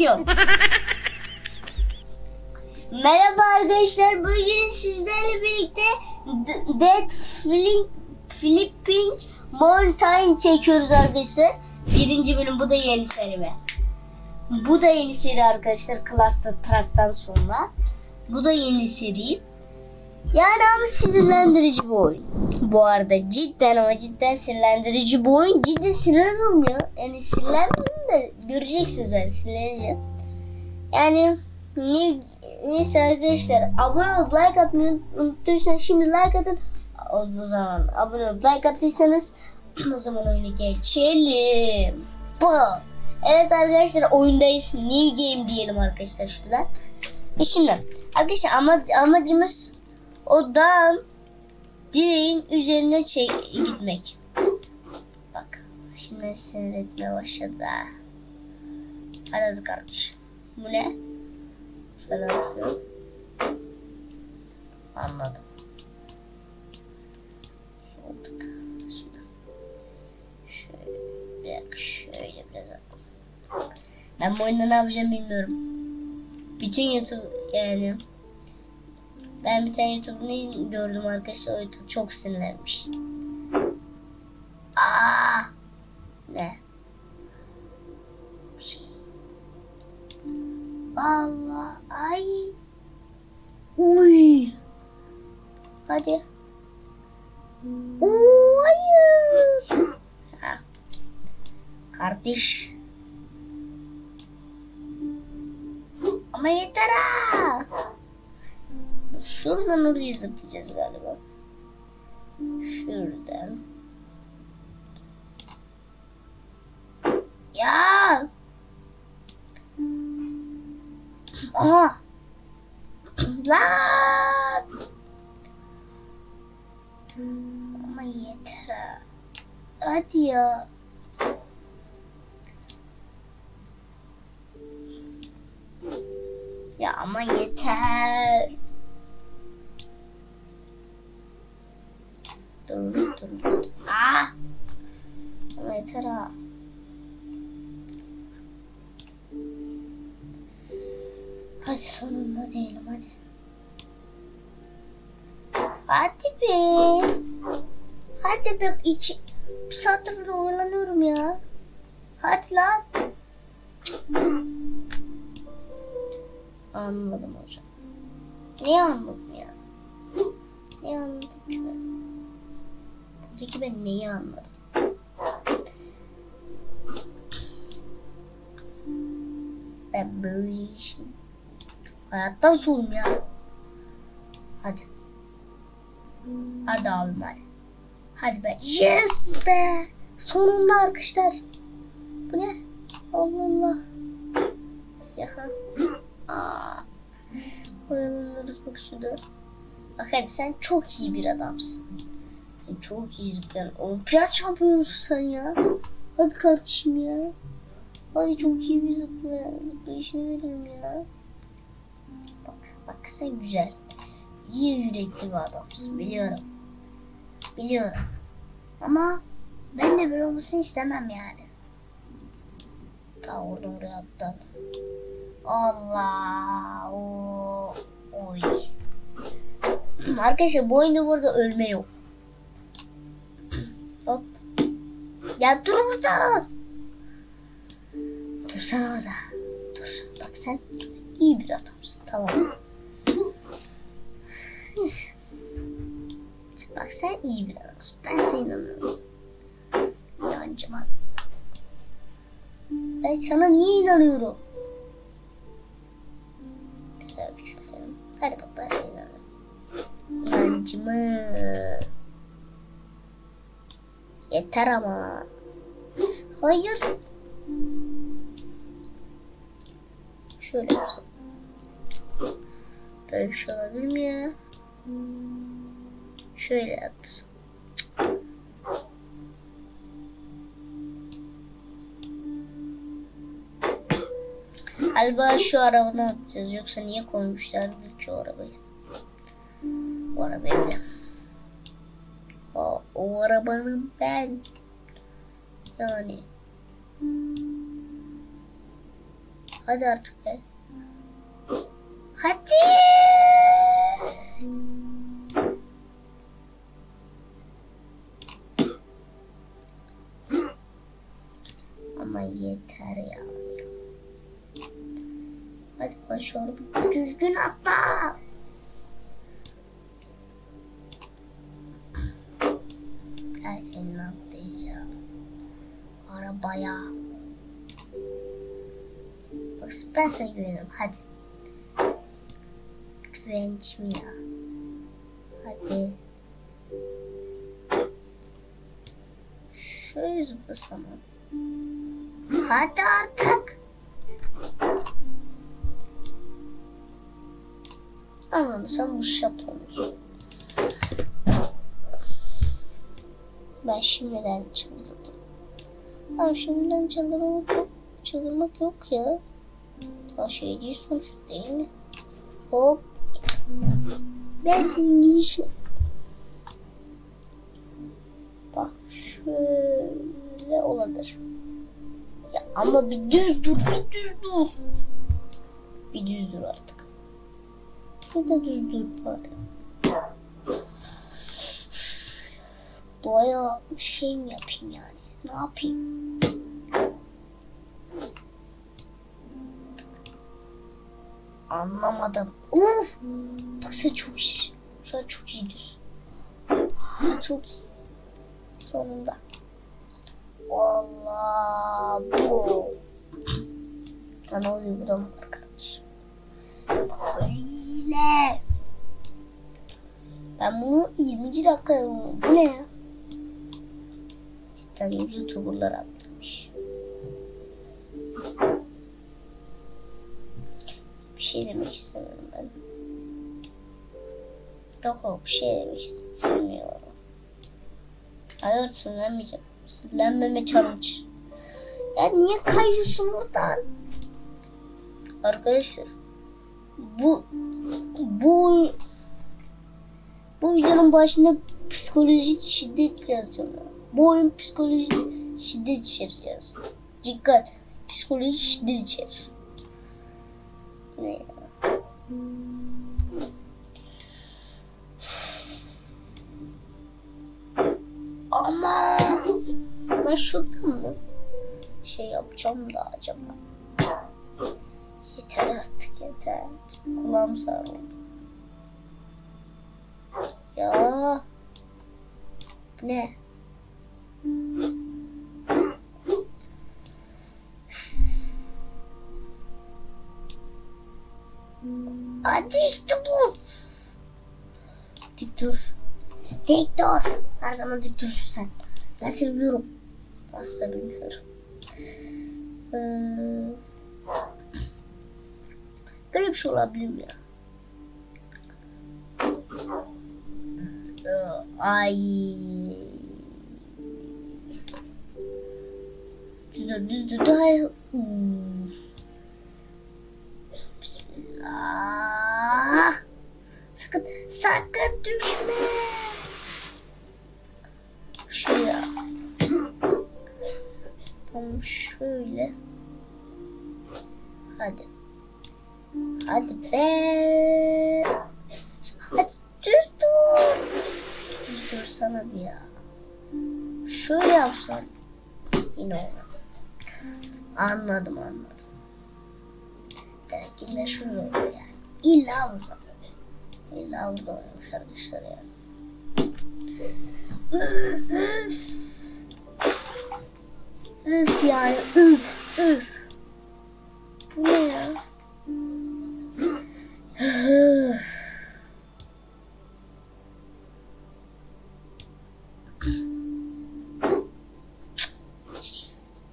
çekiyorum. Merhaba arkadaşlar. Bugün sizlerle birlikte Dead Flip, Flipping Mountain çekiyoruz arkadaşlar. Birinci bölüm bu da yeni seri. Bu da yeni seri arkadaşlar. Cluster Truck'tan sonra. Bu da yeni seri. Yani ama sinirlendirici bir oyun. Bu arada cidden ama cidden sinirlendirici bir oyun. Cidden sinirleniyorum ya. Yani sinirlenmedim de göreceksiniz zaten sinirleneceğim. Yani ne, neyse arkadaşlar abone olup like atmayı unuttuysanız şimdi like atın. O zaman abone olup like attıysanız o zaman oyunu geçelim. Bu. Evet arkadaşlar oyundayız. New game diyelim arkadaşlar şuradan. Ve şimdi arkadaşlar ama, amacımız o dağın direğin üzerine çek, gitmek. Bak şimdi sinir etmeye başladı. Ha. Hadi kardeşim. Bu ne? Falan filan. Anladım. Olduk. Şimdi. Şöyle, bir şöyle biraz atalım. Ben bu oyunda ne yapacağım bilmiyorum. Bütün YouTube yani ben bir tane YouTube'unu gördüm arkadaşlar. O YouTube çok sinirlenmiş. Hadi. Oo, hayır. Ha. Kardeş. Ama yeter ha. Şuradan oraya zıplayacağız galiba. Şuradan. Ya. Aha. Lan. Hadi ya. Ya ama yeter. Dur dur dur. Aa! Ama yeter ha. Hadi sonunda diyelim hadi. Hadi be. Hadi be iki bir saattir burada oyalanıyorum ya. Hadi lan. Anladım hocam. Niye anladım ya? Niye anladım ki ben? Tabii ki ben neyi anladım? Ben böyle işim. Hayattan soğudum ya. Hadi. Hadi abim hadi. Hadi be. Yes be. Sonunda arkadaşlar. Bu ne? Allah Allah. Ya. Oyalanıyoruz bak şurada. Bak hadi sen çok iyi bir adamsın. Sen çok iyi zıplayan. Olimpiyat şampiyonusun sen ya. Hadi kardeşim ya. Hadi çok iyi bir zıplayan. Zıplayışını verelim ya. Bak bak sen güzel. İyi yürekli bir adamsın biliyorum. Biliyorum. Ama ben de böyle olmasını istemem yani. Ta oradan oraya atladım. Allah. O, oy. Arkadaşlar bu oyunda burada ölme yok. Hop. Ya dur burada. Dur sen orada. Dur. Bak sen iyi bir adamsın. Tamam. Neyse. Bak sen iyi adamsın. Ben sana inanıyorum. İnancım. Ben sana niye inanıyorum? Güzel küçültelim. Hadi bak ben sana inanıyorum. İnancımı. Yeter ama. Hayır. Şöyle yapsam. Böyle bir şey olabilir mi ya? Şöyle yapsam. Galiba şu arabadan atacağız. Yoksa niye koymuşlardı ki o arabayı? O arabayı bile. O, o arabanın ben. Yani. Hadi artık be. Hadi. Ama yeter ya. Hadi başarı düzgün atla. Ben senin atlayacağım. Arabaya. Bak ben sana güvenirim. Hadi. Güvençim ya. Hadi. Şöyle zıplasam. Hadi artık. Aman sen bu şaponu. Ben şimdiden çıldırdım. Abi şimdiden çıldırmak yok. Çıldırmak yok ya. Daha şey değil değil mi? Hop. Ben senin gidişle. Bak şöyle olabilir. Ama bir düz dur, bir düz dur. Bir düz dur artık. Şurada düz dur bari. Bayağı şey mi yapayım yani? Ne yapayım? Anlamadım. Uf! Bak sen çok iyi. Şu an çok iyi. Ah, Çok iyi. Sonunda. Allah bu. Da mı arkadaş? Böyle. Ben bunu 20. dakika. Bu ne ya? Cidden YouTuber'lar atlamış. Bir şey demek istemiyorum ben. Yok yok bir şey demek istemiyorum. Hayır sinirlenmeyeceğim. Sinirlenmeme challenge. Ya niye kayıyorsun buradan? Arkadaşlar bu bu bu videonun başında psikolojik şiddet yazacağım. ya. Bu oyun psikolojik şiddet içerir yaz. Dikkat. Psikolojik şiddet içerir. Ne ya? Ben şuradan mı şey yapacağım da acaba? Yeter artık yeter. Kulağım sarıldı. Ya. Ne? Hadi işte bu. Dik dur. Dik dur. Her zaman dik dur sen. Ben seni biliyorum. Aslında bilmiyorum. Ee, böyle bir şey olabilir mi ya? Ay. Düz dur, düz dur. Daha... Hmm. Bismillah. Sakın, sakın düşme. Şöyle. Hadi. Hadi be. Hadi düz dur. Düz dursana bir ya. Şöyle yapsan. Yine olmadı. Anladım anladım. Demek illa şurada oluyor yani. İlla burada. İlla burada oluyormuş arkadaşlar yani. Üf. Yani üf üf. Bu ne ya? Üf.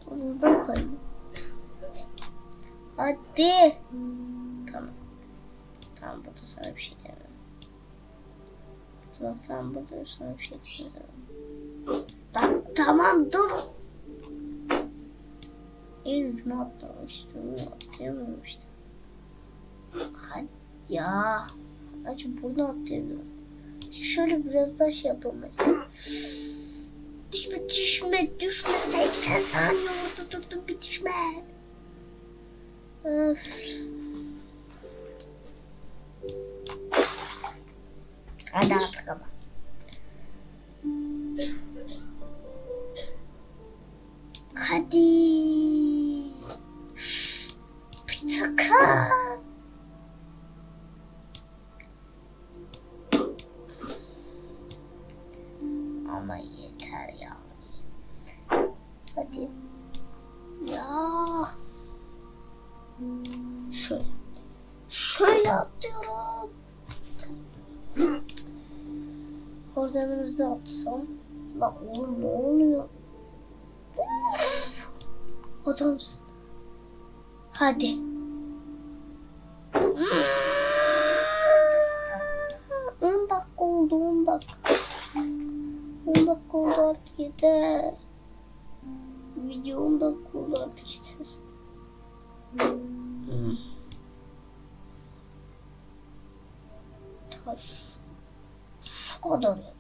Buradan kayma. Hadi. Tamam. Tamam burada sana bir şey demiyorum. Tamam burada sana bir şey demiyorum. Ta- tamam dur. Atlamak istiyorum. Atlayamıyorum işte. Hadi ya. Acı burada atlayabilirim. Şöyle biraz daha şey yapalım. Düşme düşme düşme 80 saniye orada durdum bir düşme. Öf. Hadi artık ama. Hadi. Ama yeter ya. Hadi. Ya. Şöyle. Şöyle atlıyorum. Orada hemen hızlı atsam. Lan oğlum ne oluyor? Adamsın. Hadi. Yeter. Video 10 dakika oldu artık yeter. Taş. Şu kadar yap.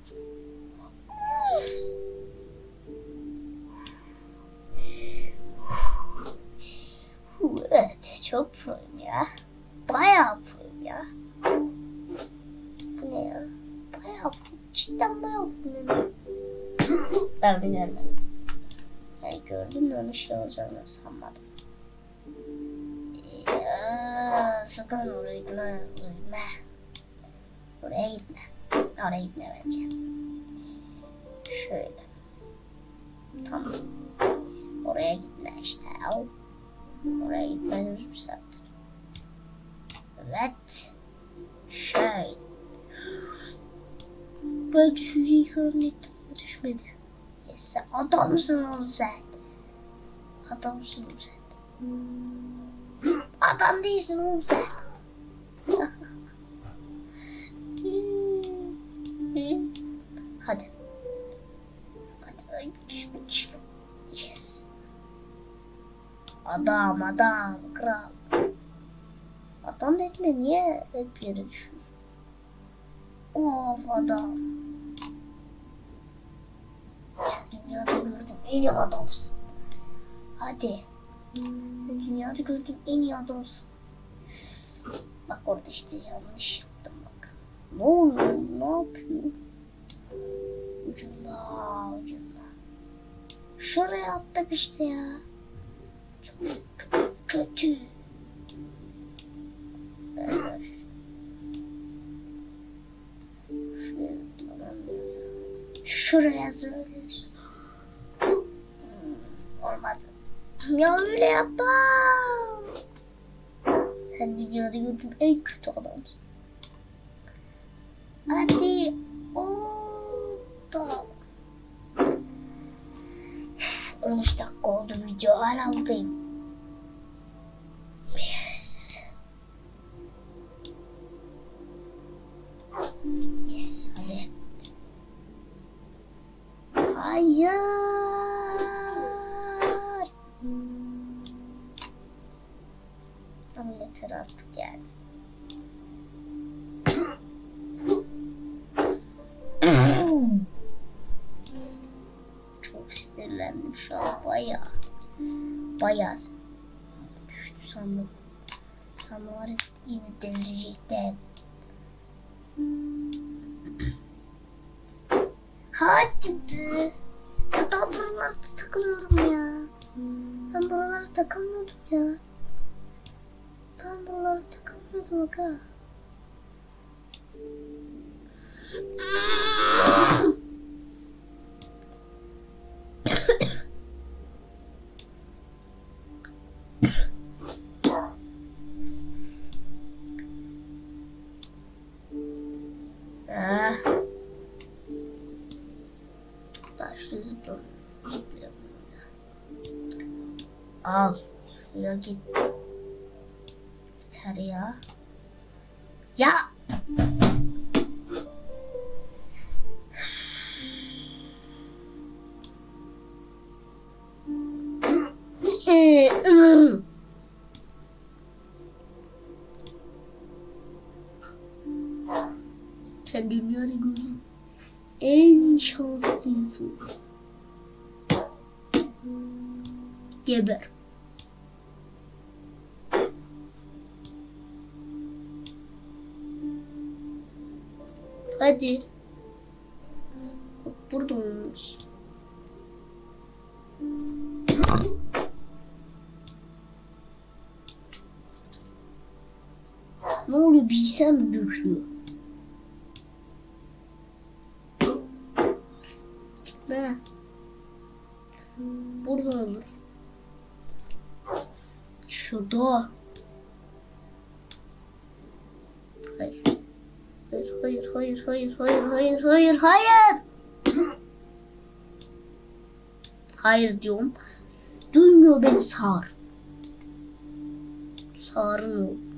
Görmedim. Yani gördüm de onu şey olacağını sanmadım. Ya, sakın oraya gitme. Oraya gitme. Oraya gitme. Oraya gitme bence. Şöyle. Tamam. Oraya gitme işte. Au. Oraya gitme gözüm sattı. Evet. Şöyle. Ben düşecek zannettim düşmedi. Yes, sen adamsın oğlum sen. Adamsın oğlum sen. Adam değilsin oğlum sen. Hadi. Hadi. Yes. Adam adam kral. Adam dediğinde niye hep yere düşüyorsun? Of adam. En iyi adamsın. Hadi. Sen dünyada gördüğüm en iyi adamsın. Bak orada işte yanlış yaptım bak. Ne oluyor? Ne yapıyor? Ucunda, ucunda. Şuraya attık işte ya. Çok, kötü. Şuraya. Şuraya. Ya öyle yapma. Sen dünyada gördüğüm en kötü adamsın. Hadi. Hoppa. 13 dakika oldu video. Hala buradayım. Çok sinirlendim şu an bayağı. Bayağı düştü sandım. Sandım var yine delirecektim. Hadi be. Ya daha buralarda takılıyorum ya. Ben buralara takılmıyordum ya. Ben buralara takılmıyordum aga. Al. Suya git. Yeter ya. Ya. Sen dünyada gördüğüm en şanslısın. Geber. Hadi. Burada olmuş. Ne oluyor bilgisayar mı düşüyor? Gitme. Burada olur. Şurada. Hayır, hayır, hayır, hayır, hayır, hayır, hayır, diyorum. Duymuyor beni sağır. Sağırın oğlu.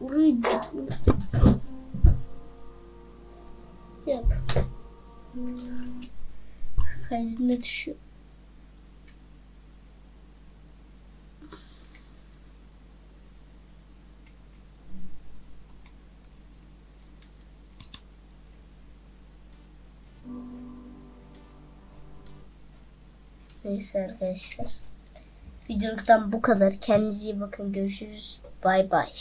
Gitme. Yok. Kaydına düşüyor. Neyse arkadaşlar. Videoluktan bu kadar. Kendinize iyi bakın. Görüşürüz. Bay bay.